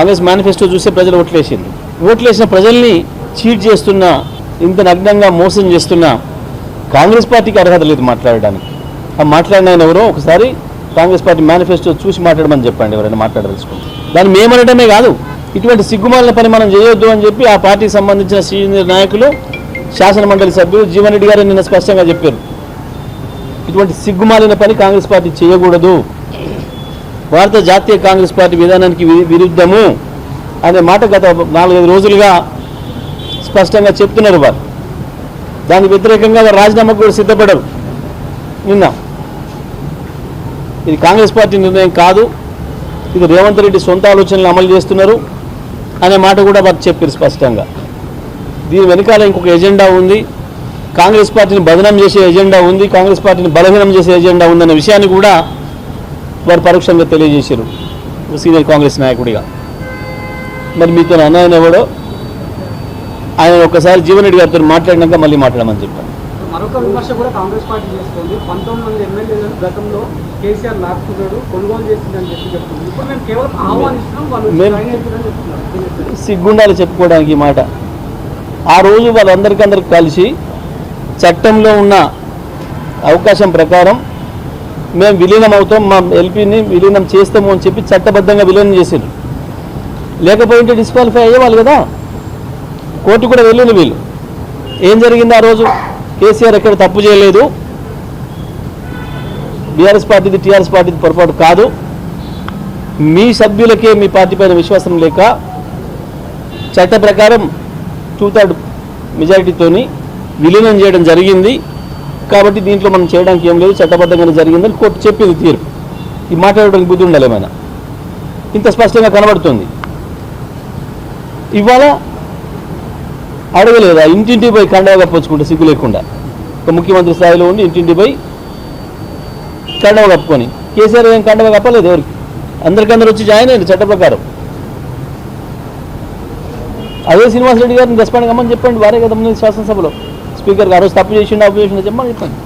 Congress manifesto చూస్తే ప్రజలు ఓట్లేసింది. ఓట్లేసిన ప్రజల్ని చీట్ చేస్తున్న ఇంత నగ్నంగా మోసం చేస్తున్న కాంగ్రెస్ పార్టీకి అర్హత లేదు మాట్లాడడానికి. ఆ మాట్లాడిన ఆయన ఎవరో? ఒకసారి కాంగ్రెస్ పార్టీ మేనిఫెస్టో చూసి మాట్లాడమని చెప్పండి ఎవరైనా మాట్లాడదలుచుకోండి దాన్ని మేమనడమే కాదు ఇటువంటి సిగ్గుమాలిన పని మనం చేయొద్దు అని చెప్పి ఆ పార్టీకి సంబంధించిన సీనియర్ నాయకులు శాసన మండలి సభ్యులు జీవన్ రెడ్డి గారు నిన్న స్పష్టంగా చెప్పారు. ఇటువంటి సిగ్గుమాలిన పని కాంగ్రెస్ పార్టీ చేయకూడదు. భారత జాతీయ కాంగ్రెస్ పార్టీ విధానానికి విరుద్ధము అనే మాట గత నాలుగైదు రోజులుగా స్పష్టంగా చెప్తున్నారు వారు. దానికి వ్యతిరేకంగా వారు రాజీనామాకు కూడా సిద్ధపడరు. నిన్న. ఇది కాంగ్రెస్ పార్టీ నిర్ణయం కాదు. ఇది రేవంత్ రెడ్డి సొంత ఆలోచనలు అమలు చేస్తున్నారు అనే మాట కూడా వారు చెప్పారు స్పష్టంగా. దీని వెనకాల ఇంకొక ఎజెండా ఉంది. కాంగ్రెస్ పార్టీని బదనం చేసే ఎజెండా ఉంది. కాంగ్రెస్ పార్టీని బలహీనం చేసే ఎజెండా ఉందన్న విషయాన్ని కూడా వారు పరోక్షంగా తెలియజేశారు. సీనియర్ కాంగ్రెస్ నాయకుడిగా. మరి మీతో అన్నయ్య ఎవడో ఆయన ఒక్కసారి జీవన్ రెడ్డి గారితో మాట్లాడినాక మళ్ళీ మాట్లాడమని చెప్పాను. మరొక విమర్శ కూడా కాంగ్రెస్ పార్టీ చేస్తుంది. పంతొమ్మిది మంది ఎమ్మెల్యేలను గతంలో కేసీఆర్ లాక్కున్నాడు కొనుగోలు చేసిందని చెప్పి చెప్తుంది. ఇప్పుడు మేము కేవలం ఆహ్వానిస్తున్నాం వాళ్ళు మేము- జాయిన్ అవుతున్నారని చెప్తున్నారు. సిగ్గుండాలి చెప్పుకోవడానికి ఈ మాట. ఆ రోజు వాళ్ళందరికందరికి కలిసి చట్టంలో ఉన్న అవకాశం ప్రకారం మేము విలీనం అవుతాం మా ఎల్పీని విలీనం చేస్తాము అని చెప్పి చట్టబద్ధంగా విలీనం చేసారు లేకపోయింటే డిస్క్వాలిఫై అయ్యేవాళ్ళు కదా. కోర్టు కూడా వెళ్ళింది వీళ్ళు. ఏం జరిగింది ఆ రోజు? కేసీఆర్ ఎక్కడ తప్పు చేయలేదు. బీఆర్ఎస్ పార్టీది టీఆర్ఎస్ పార్టీది పొరపాటు కాదు. మీ సభ్యులకే మీ పార్టీ పైన విశ్వాసం లేక చట్ట ప్రకారం టూ థర్డ్ మెజారిటీతోని విలీనం చేయడం జరిగింది. కాబట్టి దీంట్లో మనం చేయడానికి ఏం లేదు చట్టబద్ధంగానే జరిగిందని కోర్టు చెప్పేది తీర్పు. ఈ మాట్లాడడానికి బుద్ధి ఉండాలి ఏమైనా? ఇంత స్పష్టంగా కనబడుతుంది. ఇవాళ అడగలేదా? ఇంటింటిపై పోయి కండవ కప్పొచ్చుకుంటే సిగ్గు లేకుండా. ఒక ముఖ్యమంత్రి స్థాయిలో ఉండి ఇంటింటి పోయి కండవ కప్పుకొని. కేసీఆర్ ఏం కండవ కప్పలేదు ఎవరికి? అందరికందరూ వచ్చి జాయిన్ అయ్యారు చట్ట ప్రకారం. అదే శ్రీనివాసరెడ్డి గారిని రెస్పాండ్ కమ్మని చెప్పండి వారే కదా ముందు శాసనసభలో. స్పీకర్ గారు తప్పు చేసిండు అప్పు చేసిండా చెప్పమని చెప్పండి.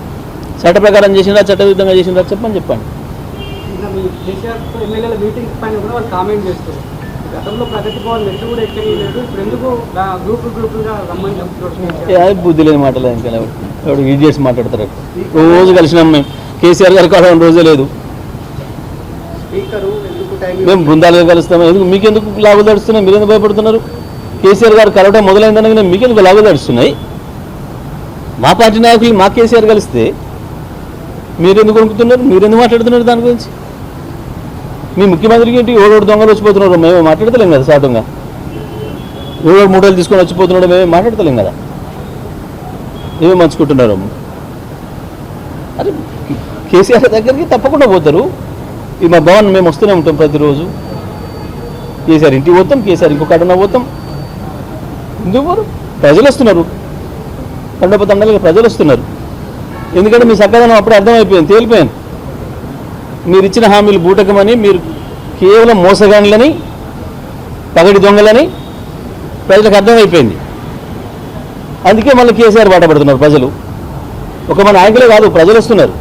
చట్ట ప్రకారం చేసిందా చట్టవిరుద్ధంగా చేసిందా చెప్పమని చెప్పండి. బుద్ధి లేని మాటలు ఇంకా ఎవడు చేసి మాట్లాడతారు. రోజు కలిసినాం మేము. కేసీఆర్ గారు కలవడం రోజే లేదు. మేము బృందాలుగా కలుస్తాం. ఎందుకు మీకెందుకు మీరు ఎందుకు భయపడుతున్నారు? కేసీఆర్ గారు కలవడం మొదలైందనగానే మీకెందుకు లాభాలు తడుస్తున్నాయి మా పార్టీ నాయకులు మా కేసీఆర్ కలిస్తే మీరు ఎందుకు వణుకుతున్నారు? మీరు ఎందుకు మాట్లాడుతున్నారు దాని గురించి? మీ ముఖ్యమంత్రికి ఏంటి? ఓడోడు దొంగలు వచ్చిపోతున్నారు. మేము మాట్లాడతలేం కదా సాధంగా. ఓడోడు మూటలు తీసుకొని వచ్చిపోతున్నాడు మేమే మాట్లాడతలేం కదా. ఏమేమి మంచుకుంటున్నారు అరే కేసీఆర్ దగ్గరికి తప్పకుండా పోతారు. ఈ మా భవన్ మేము వస్తూనే ఉంటాం ప్రతిరోజు. కేసీఆర్ ఇంటికి పోతాం కేసీఆర్ ఇంకొక అడన పోతాం. ఎందుకు పోరు? ప్రజలు వస్తున్నారు. తండపతండలుగా ప్రజలు వస్తున్నారు. ఎందుకంటే మీ సక్కదనం అప్పుడే అర్థమైపోయింది తేలిపోయింది. మీరు ఇచ్చిన హామీలు బూటకమని మీరు కేవలం మోసగాండ్లని పగడి దొంగలని ప్రజలకు అర్థమైపోయింది. అందుకే మళ్ళీ కేసీఆర్ బాటపడుతున్నారు ప్రజలు. ఒక మన నాయకులే కాదు ప్రజలు వస్తున్నారు.